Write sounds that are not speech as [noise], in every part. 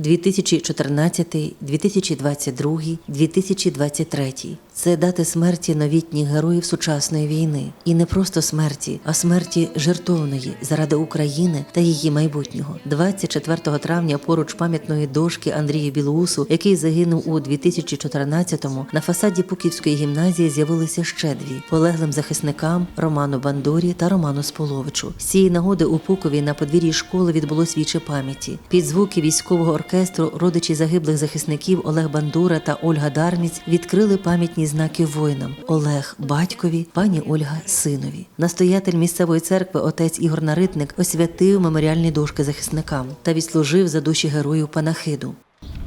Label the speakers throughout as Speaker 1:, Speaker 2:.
Speaker 1: 2014, 2022, 2023. Це дати смерті новітніх героїв сучасної війни. І не просто смерті, а смерті жертовної заради України та її майбутнього. 24 травня поруч пам'ятної дошки Андрію Білоусу, який загинув у 2014-му, на фасаді Пуківської гімназії з'явилися ще дві полеглим захисникам Роману Бандорі та Роману Споловичу. З цієї нагоди у Пукові на подвір'ї школи відбулось віче пам'яті. Під звуки військового оркестру родичі загиблих захисників Олег Бандура та Ольга Дарміць відкрили пам'ятні знаки воїнам: Олег батькові, пані Ольга синові. Настоятель місцевої церкви отець Ігор Наритник освятив меморіальні дошки захисникам та відслужив за душі героїв панахиду.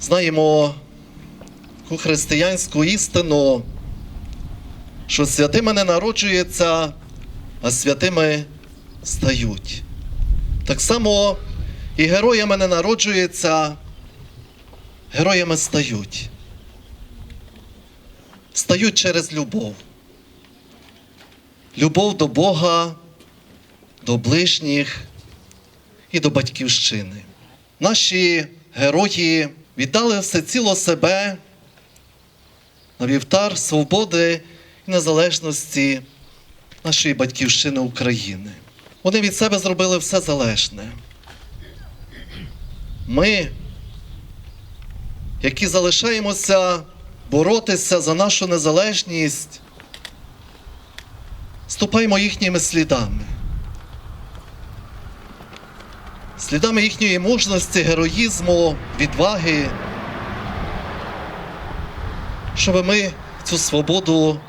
Speaker 2: знаємо християнську істину, що святими не народжуються, а святими стають. Так само і героями не народжуються, героями стають. Стають через любов. Любов до Бога, до ближніх і до батьківщини. Наші герої віддали всеціло себе на вівтар свободи і незалежності нашої батьківщини України. Вони від себе зробили все залежне. Ми, які залишаємося боротися за нашу незалежність, ступаємо їхніми слідами. слідами їхньої мужності, героїзму, відваги, щоб ми цю свободу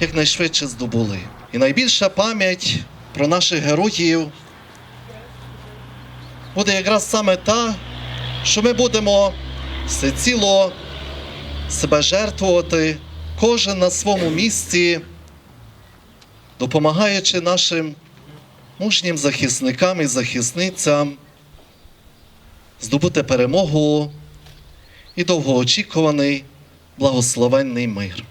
Speaker 2: якнайшвидше здобули. І найбільша пам'ять про наших героїв буде якраз саме та, що ми будемо всеціло себе жертвувати, кожен на своєму місці, допомагаючи нашим мужнім захисникам і захисницям здобути перемогу і довгоочікуваний благословенний мир.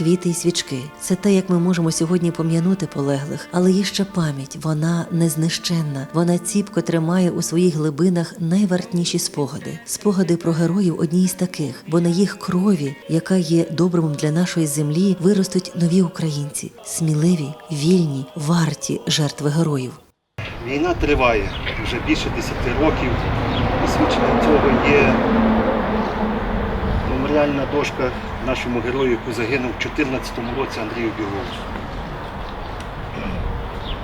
Speaker 1: Квіти і свічки це те, як ми можемо сьогодні пом'янути полеглих, але є ще пам'ять, вона незнищенна. Вона ціпко тримає у своїх глибинах найвартніші спогади. Спогади про героїв одні з таких, бо на їх крові, яка є добром для нашої землі, виростуть нові українці, сміливі, вільні, варті жертви героїв.
Speaker 3: Війна триває вже більше 10 років. І свідченням цього є меморіальна дошка нашому герою, який загинув у 2014 році Андрію Білоусу.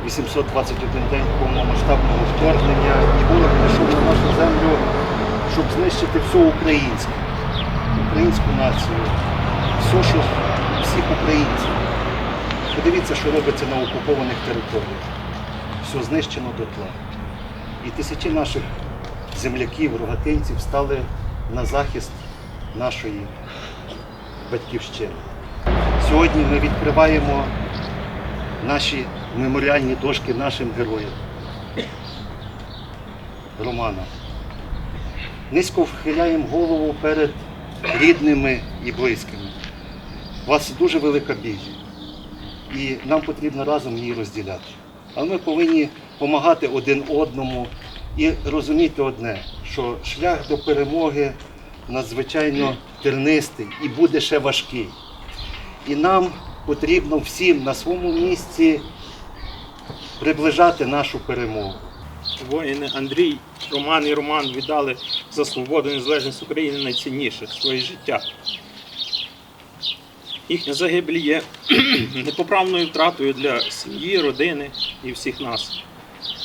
Speaker 3: 821 день повномасштабного вторгнення і ворог прийшов на нашу землю, щоб знищити все українське, українську націю, все, що всіх українців. Подивіться, що робиться на окупованих територіях все знищено дотла. І тисячі наших земляків, рогатинців стали на захист нашої батьківщини. Сьогодні ми відкриваємо наші меморіальні дошки нашим героям. Романа. Низько вхиляємо голову перед рідними і близькими. У вас дуже велика біль. І нам потрібно разом її розділяти. Але ми повинні допомагати один одному і розуміти одне, що шлях до перемоги надзвичайно тернистий і буде ще важкий. І нам потрібно всім на своєму місці приближати нашу перемогу.
Speaker 4: воїни Андрій, Роман і Роман віддали за свободу і незалежність України найцінніше своє життя. Їхня загибель є [clears throat] непоправною втратою для сім'ї, родини і всіх нас.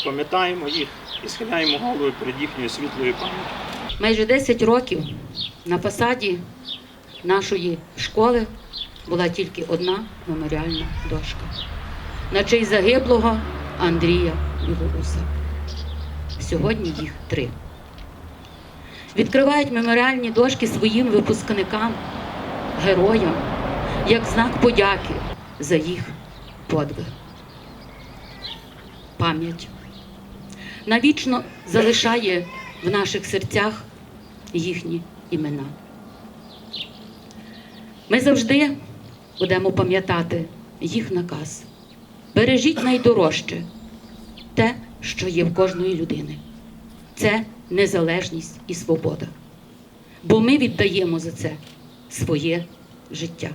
Speaker 4: Пам'ятаємо їх і схиляємо голови перед їхньою світлою пам'яттю.
Speaker 5: Майже 10 років на фасаді нашої школи була тільки одна меморіальна дошка на честь загиблого Андрія Білоуса. Сьогодні їх три. Відкривають меморіальні дошки своїм випускникам, героям, як знак подяки за їх подвиг. Пам'ять навічно залишає в наших серцях їхні імена. Ми завжди будемо пам'ятати їх наказ. Бережіть найдорожче те, що є в кожної людини. Це незалежність і свобода. Бо ми віддаємо за це своє життя.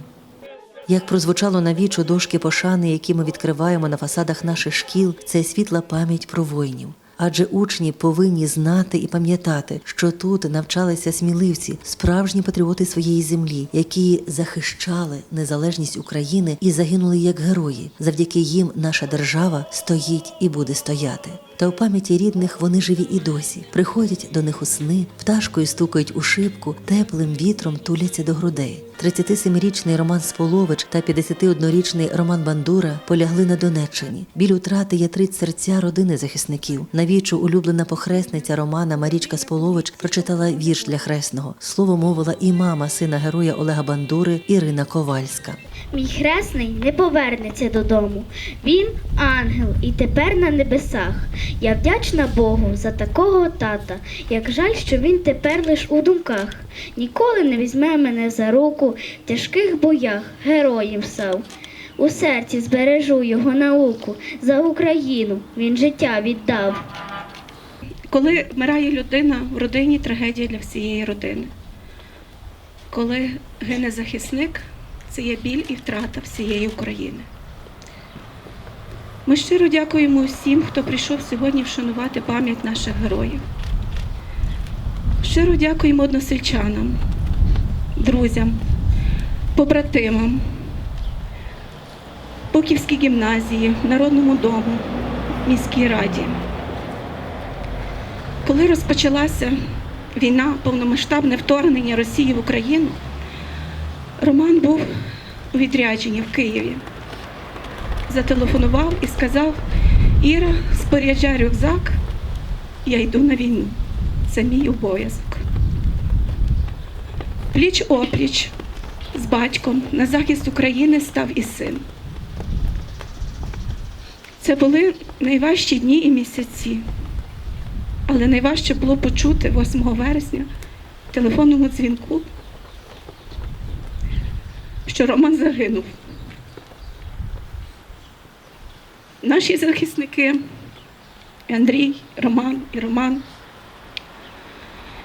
Speaker 1: Як прозвучало на вічу дошки пошани, які ми відкриваємо на фасадах наших шкіл, це світла пам'ять про воїнів. Адже учні повинні знати і пам'ятати, що тут навчалися сміливці, справжні патріоти своєї землі, які захищали незалежність України і загинули як герої. Завдяки їм наша держава стоїть і буде стояти. Та у пам'яті рідних вони живі і досі. Приходять до них у сни, пташкою стукають у шибку, теплим вітром туляться до грудей. 37-річний Роман Сполович та 51-річний Роман Бандура полягли на Донеччині. Біль утрати ятрить серця родини захисників. Навічу улюблена похресниця Романа Марічка Сполович прочитала вірш для хресного. Слово мовила і мама сина героя Олега Бандури Ірина Ковальська.
Speaker 6: Мій хресний не повернеться додому. Він ангел і тепер на небесах. Я вдячна Богу за такого тата. Як жаль, що він тепер лиш у думках. Ніколи не візьме мене за руку в тяжких боях героїв став. У серці збережу його науку. За Україну він життя віддав.
Speaker 7: Коли вмирає людина, в родині трагедія для всієї родини. Коли гине захисник, це є біль і втрата всієї України. Ми щиро дякуємо усім, хто прийшов сьогодні вшанувати пам'ять наших героїв. Щиро дякуємо односельчанам, друзям, побратимам, Буківській гімназії, Народному дому, міській раді. Коли розпочалася війна, повномасштабне вторгнення Росії в Україну, Роман був у відрядженні в Києві. Зателефонував і сказав: Іра, споряджай рюкзак, я йду на війну. Це мій обов'язок. Пліч опліч з батьком на захист України став і син. Це були найважчі дні і місяці. Але найважче було почути 8 вересня в телефонному дзвінку, що Роман загинув. Наші захисники Андрій, Роман і Роман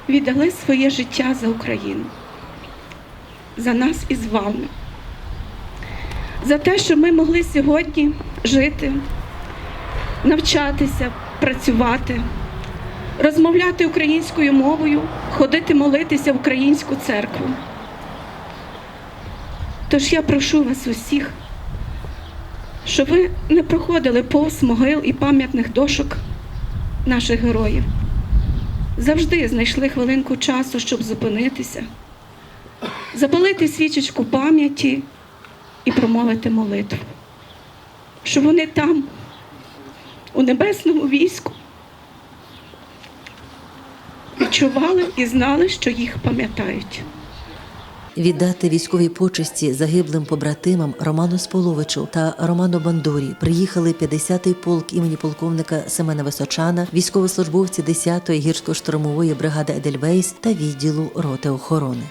Speaker 7: віддали своє життя за Україну, за нас із вами, за те, що ми могли сьогодні жити, навчатися, працювати розмовляти українською мовою, ходити молитися в українську церкву. Тож я прошу вас усіх, щоб ви не проходили повз могил і пам'ятних дошок наших героїв. Завжди знайшли хвилинку часу, щоб зупинитися, запалити свічечку пам'яті і промовити молитву, щоб вони там, у небесному війську, відчували і знали, що їх пам'ятають.
Speaker 1: Віддати військові почесті загиблим побратимам Роману Споловичу та Роману Бандурі приїхали 50-й полк імені полковника Семена Височана, військовослужбовці 10-ї гірсько-штурмової бригади Едельвейс та відділу роти охорони.